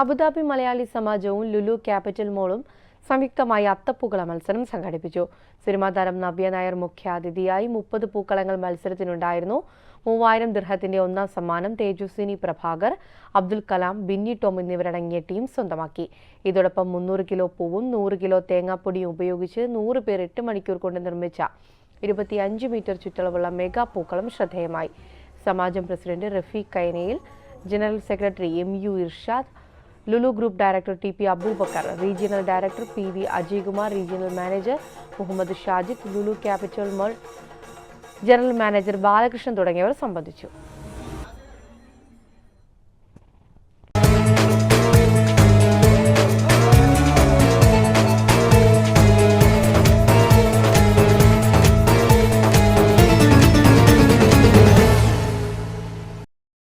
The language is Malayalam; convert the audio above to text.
അബുദാബി മലയാളി സമാജവും ലുലു ക്യാപിറ്റൽ മോളും സംയുക്തമായി അത്തപ്പൂക്കള മത്സരം സംഘടിപ്പിച്ചു. സിനിമാ താരം നവ്യ നായർ മുഖ്യാതിഥിയായി മുപ്പത് പൂക്കളങ്ങൾ മത്സരത്തിനുണ്ടായിരുന്നു. മൂവായിരം ദിർഹത്തിന്റെ ഒന്നാം സമ്മാനം തേജസ്വിനി പ്രഭാകർ അബ്ദുൽ കലാം ബിന്നി ടോം എന്നിവരടങ്ങിയ ടീം സ്വന്തമാക്കി. ഇതോടൊപ്പം മുന്നൂറ് കിലോ പൂവും നൂറ് കിലോ തേങ്ങാപ്പൊടിയും ഉപയോഗിച്ച് നൂറ് പേർ എട്ട് മണിക്കൂർ കൊണ്ട് നിർമ്മിച്ച ഇരുപത്തിയഞ്ച് മീറ്റർ ചുറ്റളവുള്ള മെഗാ പൂക്കളം ശ്രദ്ധേയമായി. സമാജം president Rafeeq Kainayil general secretary M U Irshad Lulu group director T P Aboobacker regional director P V Ajaykumar regional manager Muhammad Shajid Lulu capital mall general manager Balakrishnan തുടങ്ങിയവർ സംബന്ധിച്ചു.